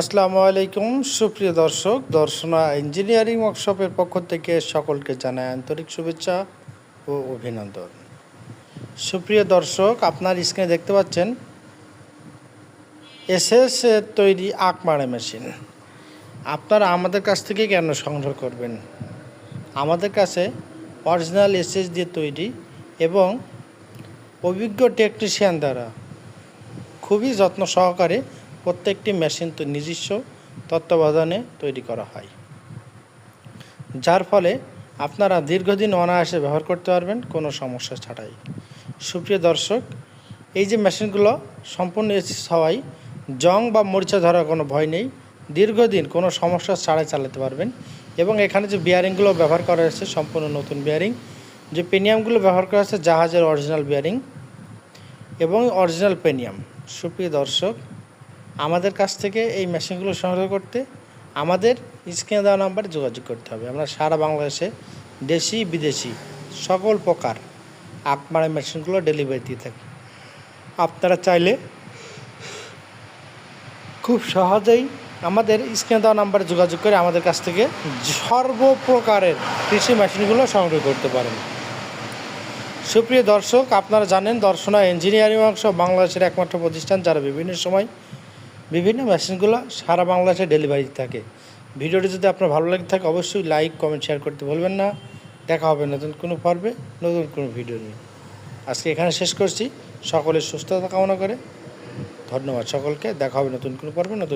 আসসালামু আলাইকুম, সুপ্রিয় দর্শক, দর্শনা ইঞ্জিনিয়ারিং ওয়ার্কশপের পক্ষ থেকে সকলকে জানাই আন্তরিক শুভেচ্ছা ও অভিনন্দন। সুপ্রিয় দর্শক, আপনার স্ক্রিনে দেখতে পাচ্ছেন এসএস তৈরি আঁকমারা মেশিন। আপনারা আমাদের কাছ থেকে কেন সংগ্রহ করবেন? আমাদের কাছে অরিজিনাল এসএস দিয়ে তৈরি এবং অভিজ্ঞ টেকনিশিয়ান দ্বারা খুবই যত্ন সহকারে প্রত্যেকটি মেশিন তো নিজস্ব তত্ত্বাবধানে তৈরি করা হয়। যার ফলে আপনারা দীর্ঘদিন অনায়াসে ব্যবহার করতে পারবেন, কোনো সমস্যা ছাড়াই সুপ্রিয় দর্শক, এই যে মেশিনগুলো সম্পূর্ণ এসিস হওয়ায় জং বা মরিচা ধরার কোনো ভয় নেই। দীর্ঘদিন কোনো সমস্যা ছাড়াই চালাতে পারবেন এবং এখানে যে বিয়ারিংগুলো ব্যবহার করা হয়েছে, সম্পূর্ণ নতুন বিয়ারিং যে পেনিয়ামগুলো ব্যবহার করা হয়েছে, জাহাজের অরিজিনাল বিয়ারিং এবং অরিজিনাল পেনিয়াম সুপ্রিয় দর্শক আমাদের কাছ থেকে এই মেশিনগুলো সংগ্রহ করতে আমাদের স্ক্রিনে দেওয়া নাম্বারে যোগাযোগ করতে হবে। আমরা সারা বাংলাদেশে দেশি, বিদেশি সকল প্রকার আকমারা মেশিনগুলো ডেলিভারি দিয়ে থাকি। আপনারা চাইলে খুব সহজেই আমাদের স্ক্রিনে দেওয়া নাম্বারে যোগাযোগ করে আমাদের কাছ থেকে সর্বপ্রকারের কৃষি মেশিনগুলো সংগ্রহ করতে পারেন। সুপ্রিয় দর্শক, আপনারা জানেন দর্শনা ইঞ্জিনিয়ারিং অংশ বাংলাদেশের একমাত্র প্রতিষ্ঠান যারা বিভিন্ন সময় বিভিন্ন মেশিনগুলো সারা বাংলাদেশে ডেলিভারি থাকে। ভিডিওটি যদি আপনার ভালো লাগে থাকে, অবশ্যই লাইক কমেন্ট শেয়ার করতে ভুলবেন না। দেখা হবে নতুন কোনো পর্বে, নতুন কোনো ভিডিও নিয়ে। আজকে এখানে শেষ করছি। সকলের সুস্থতা কামনা করে ধন্যবাদ সকলকে। দেখা হবে নতুন কোনো পর্বে, নতুন